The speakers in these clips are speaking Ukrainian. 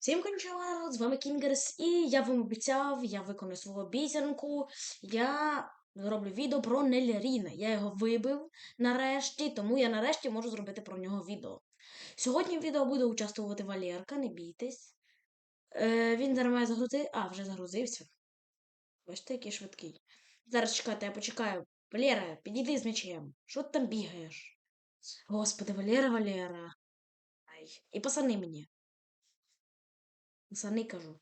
Всім кончала, з вами Кінгерс, і я вам обіцяв, я виконую свою обіцянку. Я зроблю відео про Неліріна. Я його вибив нарешті, тому я нарешті можу зробити про нього відео. Сьогодні в відео буде участвувати Валерка, не бійтесь. Е, він зараз має загрузити. А, вже загрузився. Бачите, який швидкий. Зараз чекайте, я почекаю. Валера, підійди з м'ячем. Що ти там бігаєш? Господи, Валера, Валера. Ай. І пацани мені. Пацани кажу.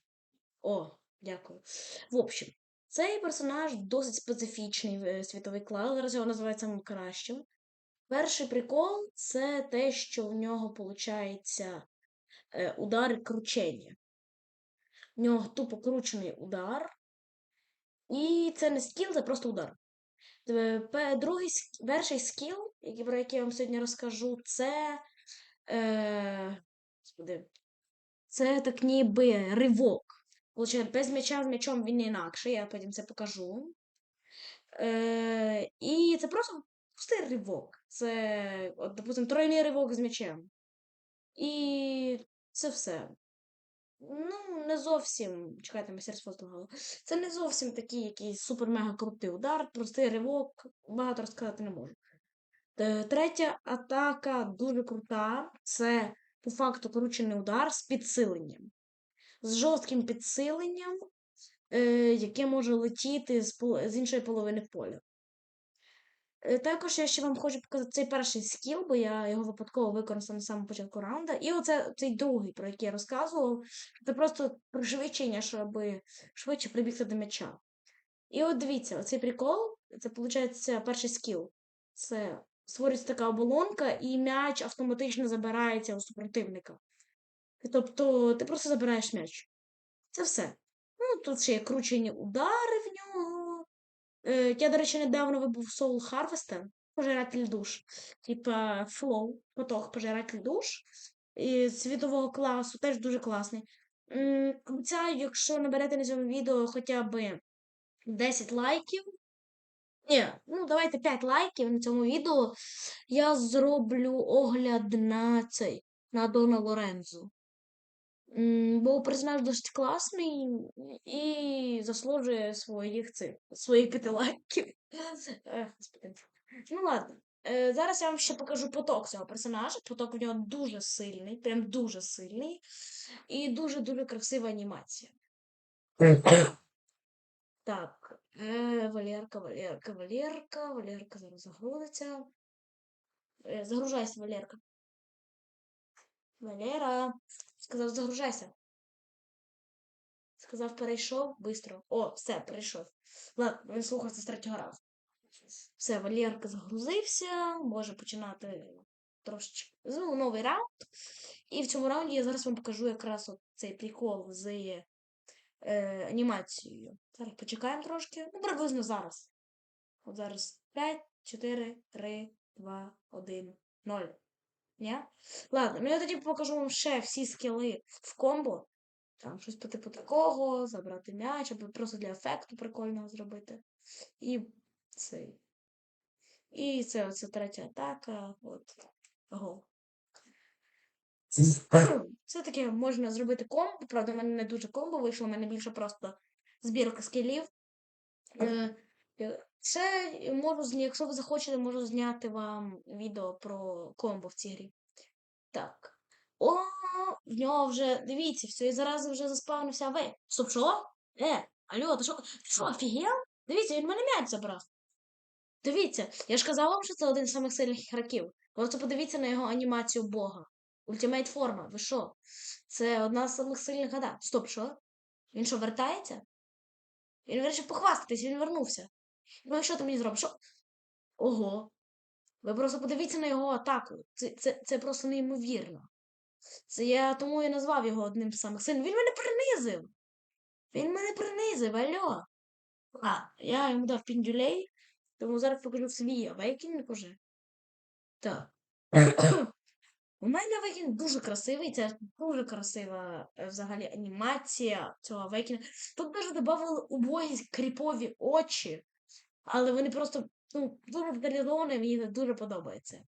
О, дякую. В общем, цей персонаж досить специфічний е, світовий клас. Зараз його називають самим кращим. Перший прикол це те, що в нього виходить е, удар кручення. В нього тупо кручений удар. І це не скіл, це просто удар. Другий, перший скіл, про який я вам сьогодні розкажу, це. Е, це так ніби ривок. Получається, без м'яча з м'ячом він інакше, я потім це покажу. Е, і це просто пустий ривок. Це, от, допустим, тройний ривок з м'ячем. І це все. Ну, не зовсім. Чекайте, мастерство здогало. Це не зовсім такий якийсь супер-мега крутий удар, простий ривок, багато розказати не можу. Е, Третя атака дуже крута. Це по факту кручений удар з підсиленням. З жорстким підсиленням, е, яке може летіти з, іншої половини поля. Е, Також я ще вам хочу показати цей перший скіл, бо я його випадково використав на самому початку раунда. І оце цей другий, про який я розказував. Це просто пришвидшення, щоб швидше прибігти до м'яча. І от дивіться, оцей прикол, це виходить перший скіл. Це створюється така оболонка, і м'яч автоматично забирається у супротивника. Тобто ти просто забираєш м'яч. Це все. Ну, тут ще є кручені удари в нього. Е, я, до речі, недавно вибув Soul Harvester, пожиратель душ. Типа Flow, поток пожиратель душ. Світового класу, теж дуже класний. Обіцяю, якщо наберете на цьому відео хоча б 10 лайків. Ні, ну давайте 5 лайків на цьому відео. Я зроблю огляд на цей, на Дона Лорензо. Бо персонаж досить класний і заслужує своїх цих своїх п'яти лайків. Ну ладно. Е, Зараз я вам ще покажу поток цього персонажа. Поток в нього дуже сильний, прям дуже сильний. І дуже-дуже красива анімація. Так, е, Валерка, Валерка, Валерка, Валерка зараз загрузиться. Е, загружайся, Валерка. Валера. Сказав, загружайся. Сказав, перейшов бистро. О, все, перейшов. Ладно, він слухався з третього разу. Все, Валерка загрузився, може починати трошечки. Ну, новий раунд. І в цьому раунді я зараз вам покажу якраз от цей прикол з е, анімацією. Зараз почекаємо трошки. Ну, приблизно зараз. От зараз 5, 4, 3, 2, 1, 0. Ні? Ладно, ну я тоді покажу вам ще всі скіли в комбо. Там щось по типу такого, забрати м'яч, або просто для ефекту прикольного зробити. І цей. І це оце третя атака. От. Гол. Це таке можна зробити комбо, правда, в мене не дуже комбо вийшло, в мене більше просто збірка скілів. Е, е, Це можу якщо ви захочете, можу зняти вам відео про комбо в цій грі. Так. О, в нього вже, дивіться, все, і зараз вже заспавнився ви. Стоп, що? Е, алло, ти що? Ти що, офігел? Дивіться, він мене м'яч забрав. Дивіться, я ж казав вам, що це один з самих сильних ігроків. Просто подивіться на його анімацію Бога. Ультимейт форма, ви що? Це одна з самих сильних гада. Стоп, що? Він що, вертається? Він вирішив похвастатись, він вернувся. Ну що ти мені зробиш? Ого. Ви просто подивіться на його атаку. Це, це, це просто неймовірно. Це я тому і назвав його одним з самих сильних. Він мене принизив. Він мене принизив, алло. А, я йому дав піндюлей, тому зараз покажу свій авейкінг уже. Так. У мене авейкінг дуже красивий, це дуже красива е, взагалі анімація цього авейкінга. Тут навіть додали убогі кріпові очі, але вони просто ну, дуже деталізовані, мені дуже подобається.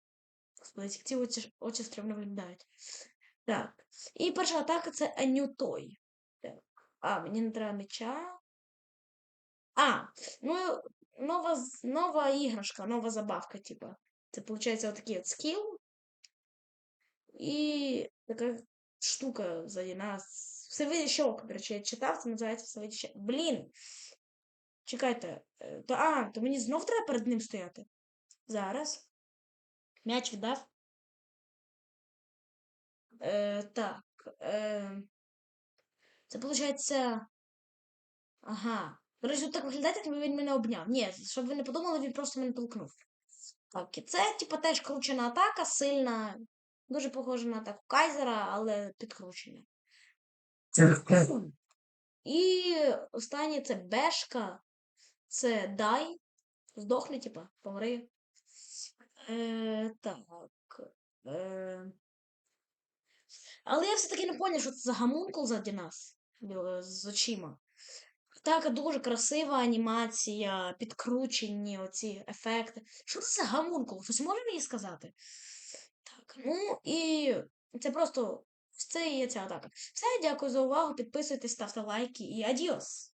Господи, ці очі, очі стрімно виглядають. Так. І перша атака це Анютой. Так. А, мені не треба меча. А, ну, нова, нова іграшка, нова забавка, типа. Це, виходить, отакий от скіл. І така штука ззаді нас. Всевидящок, до речі, я читав, це називається Всевидящок. Блін. Чекайте. е, То, а, то мені знов треба перед ним стояти. Зараз. М'яч віддав. Е, так. Е, це виходить. Ага. До речі, тут так виглядає, як він мене обняв. Ні, щоб ви не подумали, він просто мене толкнув. Так, і це, типа, теж кручена атака, сильна. Дуже похожа на атаку Кайзера, але підкручена. І останнє це бешка. Це дай. Здохни, типа, помри. Е, так. Е, але я все-таки не поняв, що це за гамункул ззаді нас е, з очима. Так, дуже красива анімація, підкручені оці ефекти. Що це за гамункул? Хтось може мені сказати? Так, ну і це просто це і є ця атака. Все, дякую за увагу. Підписуйтесь, ставте лайки і адіос!